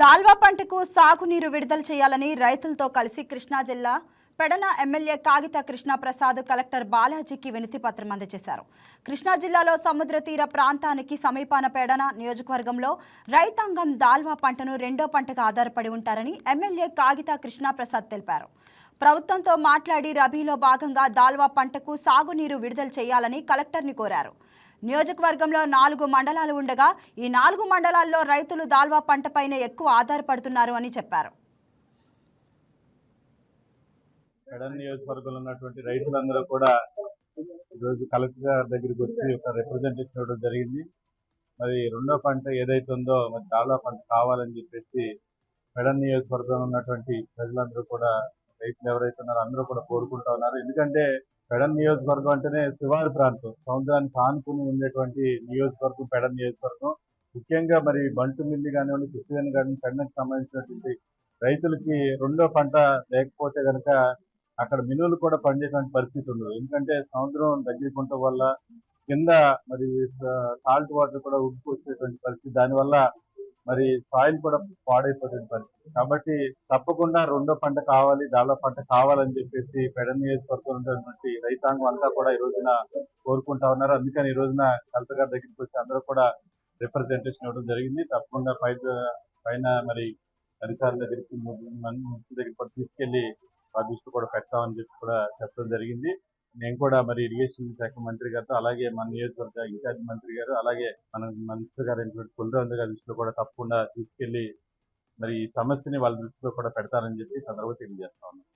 దాల్వా పంటకు సాగునీరు విడుదల చేయాలని రైతులతో కలిసి కృష్ణా జిల్లా పెడన ఎమ్మెల్యే కాగిత కృష్ణప్రసాద్ కలెక్టర్ బాలాజీకి వినతి పత్రం అందజేశారు. కృష్ణా జిల్లాలో సముద్ర తీర ప్రాంతానికి సమీపాన పెడన నియోజకవర్గంలో రైతాంగం దాల్వా పంటను రెండో పంటగా ఆధారపడి ఉంటారని ఎమ్మెల్యే కాగిత కృష్ణప్రసాద్ తెలిపారు. ప్రభుత్వంతో మాట్లాడి రబీలో భాగంగా దాల్వా పంటకు సాగునీరు విడుదల చేయాలని కలెక్టర్ని కోరారు. నియోజకవర్గంలో నాలుగు మండలాలు ఉండగా ఈ నాలుగు మండలాల్లో రైతులు దాల్వా పంటపైనే ఎక్కువ ఆధారపడుతున్నారు అని చెప్పారు. కడన్ నియోజకవర్గంలో ఉన్నటువంటి రైతులందరూ కూడా ఈరోజు కలెక్టర్ గారి దగ్గరికి వచ్చి ఒక రిప్రజెంటేషన్ ఇవ్వడం జరిగింది. మరి రెండో పంట ఏదైతే ఉందో మరి దాల్వా పంట కావాలని చెప్పేసి కడన్ నియోజకవర్గంలో ఉన్నటువంటి ప్రజలందరూ కూడా రైతులు ఎవరైతే ఉన్నారో అందరూ కూడా కోరుకుంటా ఉన్నారు. ఎందుకంటే పెడన్ నియోజకవర్గం అంటేనే శివారు ప్రాంతం. సముద్రానికి ఆనుకుని ఉండేటువంటి నియోజకవర్గం పెడన్ నియోజకవర్గం. ముఖ్యంగా మరి బంటు మిల్లి కానివ్వండి కృష్ణ కానీ పెడనకు సంబంధించినటువంటి రైతులకి రెండో పంట లేకపోతే కనుక అక్కడ మినువులు కూడా పండేటువంటి పరిస్థితి ఉండదు. ఎందుకంటే సముద్రం దగ్గరికి ఉండటం వల్ల కింద మరి సాల్ట్ వాటర్ కూడా ఉడికి వచ్చేటువంటి పరిస్థితి. దానివల్ల మరి సాయిల్ కూడా పాడైపోతుంది పరిస్థితి. కాబట్టి తప్పకుండా రెండో పంట కావాలి దాలో పంట కావాలని చెప్పేసి పెడ నియోజకవర్గం ఉన్నటువంటి రైతాంగం అంతా కూడా ఈ రోజున కోరుకుంటా ఉన్నారు. అందుకని ఈ రోజున కలెక్టర్ గారి దగ్గరికి వచ్చి అందరూ కూడా రిప్రజెంటేషన్ ఇవ్వడం జరిగింది. తప్పకుండా పై పైన మరి అధికారుల దగ్గరికి మున్సిపల్ దగ్గరికి కూడా తీసుకెళ్ళి ఆ దృష్టి కూడా పెట్టామని చెప్పి కూడా చెప్పడం జరిగింది. నేను కూడా మరి ఇరిగేషన్ శాఖ మంత్రి గారితో అలాగే మన నియోజకవర్గ ఇన్ఛార్జ్ మంత్రి గారు అలాగే మన మినిస్టర్ గారు అయినటువంటి కులరాజు గారి దృష్టిలో కూడా తప్పకుండా తీసుకెళ్ళి మరి ఈ సమస్యని వాళ్ళ దృష్టిలో కూడా పెడతారని చెప్పి ఈ సందర్భంగా తెలియజేస్తా ఉన్నాను.